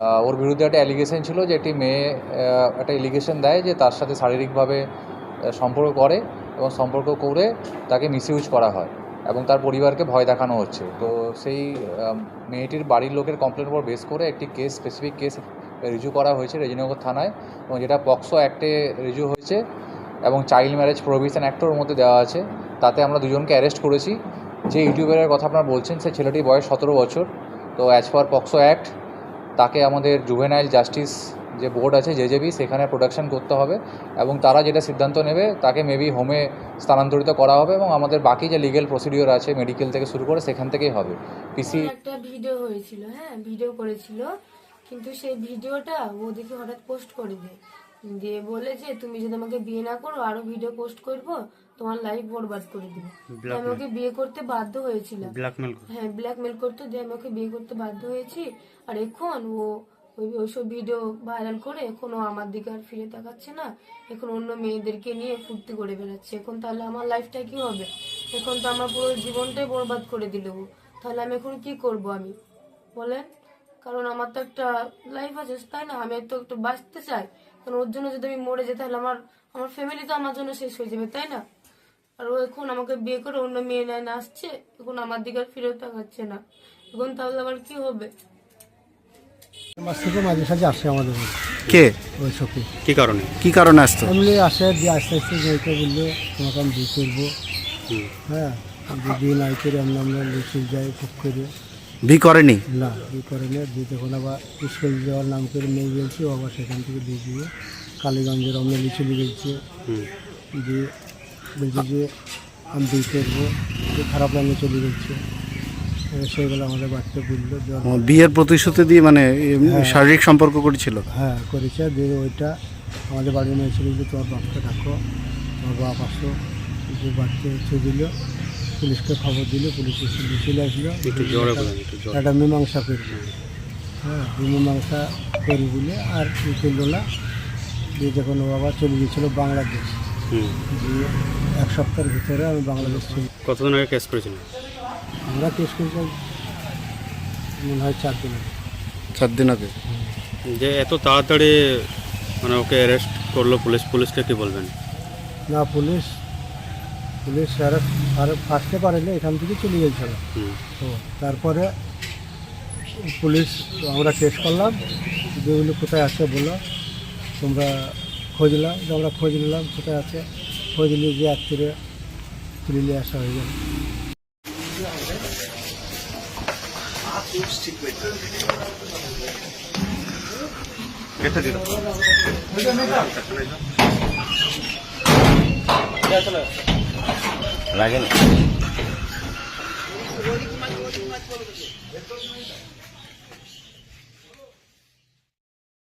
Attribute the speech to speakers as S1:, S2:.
S1: ওর বিরুদ্ধে একটা অ্যালিগেশন ছিল যে একটি মেয়ে একটা এলিগেশন দেয় যে তার সাথে শারীরিকভাবে সম্পর্ক করে এবং সম্পর্ক করে তাকে মিসইউজ করা হয় এবং তার পরিবারকে ভয় দেখানো হচ্ছে। তো সেই মেয়েটির বাড়ির লোকের কমপ্লেনের উপর বেস করে একটি কেস স্পেসিফিক কেস রিজু করা হয়েছে রেজিনগর থানায় এবং যেটা পক্সো অ্যাক্টে রিজু হয়েছে এবং চাইল্ড ম্যারেজ প্রভিশন অ্যাক্টর মধ্যে দেওয়া আছে। তাতে আমরা দুজনকে অ্যারেস্ট করেছি। যে ইউটিউবের কথা আপনারা বলছেন সেই ছেলেটির বয়স সতেরো বছর। তো অ্যাজ পার পক্সো অ্যাক্ট তাকে আমাদের জুভেনাইল জাস্টিস যে বোর্ড আছে জেজেবি সেখানে প্রোডাকশন করতে হবে এবং তারা যেটা সিদ্ধান্ত নেবে, তাকে মেবি হোমে স্থানান্তরিত করা হবে এবং আমাদের বাকি যে লিগেল প্রসিডিওর আছে মেডিকেল থেকে শুরু করে সেখান থেকেই হবে। পিসি
S2: একটা ভিডিও হয়েছিল হ্যাঁ ভিডিও করেছিল, কিন্তু সেই ভিডিওটা ও দেখি হঠাৎ পোস্ট করে দেয়। দিয়ে বলে যে তুমি যদি আমাকে বিয়ে না করো আরও ভিডিও পোস্ট করব তোমার লাইফ বরবাদ করে দিব। আমি ওকে বিয়ে করতে বাধ্য হয়েছিলাম।
S3: ব্ল্যাকমেল
S2: হ্যাঁ ব্ল্যাকমেল করতো দিয়ে আমি ওকে বিয়ে করতে বাধ্য হয়েছি। আর এখন ও ওই ওইসব ভিডিও ভাইরাল করে এখন আমার দিকে আর ফিরে তাকাচ্ছে না। এখন অন্য মেয়েদেরকে নিয়ে ফুর্তি করে বেড়াচ্ছে। এখন তাহলে আমার লাইফটা কি হবে? এখন তো আমার পুরো জীবনটাই বরবাদ করে দিল তাহলে আমি এখন কি করব আমি? বলেন? কারণ আমার তো একটা লাইফ আছে তাই না? আমি তো একটু বাঁচতে চাই। কারণ ওর জন্য যদি আমি মরে যাই তাহলে আমার আমার ফ্যামিলি তো আমার জন্য শেষ হয়ে যাবে তাই না? আর ও এখন আমাকে বিয়ে করে অন্য মেয়ে নেয় না আসছে এখন আমার দিকে আর ফিরেও তাকাচ্ছে না। এখন তাহলে আবার কি হবে?
S4: মাস থেকে মাঝে সাঝে আসে আমাদের
S5: কে?
S4: ওই সখী।
S3: কি কারণে?
S5: কি কারণে আসতো?
S4: এমনি আসে দিয়ে আস্তে আস্তে যেতে বললে তোমাকে আমি বিয়ে করব। হ্যাঁ যদি বিয়ে নাই করে আমরা আমরা লিচু যাই খুব করে।
S5: বি করেনি?
S4: না বিয়ে করে না দিয়ে তখন আবার স্কুল যাওয়ার নাম করে নিয়ে গেছি আবার সেখান থেকে দিয়ে দিয়ে কালীগঞ্জের আমরা লিচু গেছে। দিয়ে বলছে যে আমি বিয়ে করব। খারাপ লাগে চলে গেছে। সেইগুলো আমাদের বাড়িতে বলল যে
S5: বিয়ের প্রতিশ্রুতি দিয়ে মানে শারীরিক সম্পর্ক করেছিল?
S4: হ্যাঁ করেছে। দিয়ে ওইটা আমাদের বাড়ির মেয়ে ছিল যে তোমার বাপকে ডাকো তোমার বাপ আসো। যে বাড়িতে হচ্ছে দিল। পুলিশকে খবর দিল পুলিশ এসে দিয়ে চলে আসলো।
S3: একটু
S4: মীমাংসা করব হ্যাঁ মীমাংসা করি বলে আর করল না দিয়ে যখন ও আবার চলে গিয়েছিল বাংলাদেশ। দিয়ে এক সপ্তাহের ভিতরে আমি বাংলাদেশ চলে
S3: কতদিন আগে কেস করেছিলেন
S4: আমরা কেস করেছিলাম মনে হয় চার দিন আগে।
S5: চার দিন আগে?
S3: যে এত তাড়াতাড়ি মানে ওকে অ্যারেস্ট করল পুলিশ পুলিশকে কি বলবেন?
S4: না পুলিশ পুলিশ আর আর আসতে পারেনি এখান থেকে চলে গেছিল তো তারপরে পুলিশ আমরা টেস্ট করলাম যেগুলো কোথায় আছে? বলো তোমরা খোঁজলাম যে আমরা খোঁজ নিলাম কোথায় আছে? খোঁজ নিয়ে যে আত্মীয় তুলে নিয়ে আসা হয়ে গেল। লাগেনি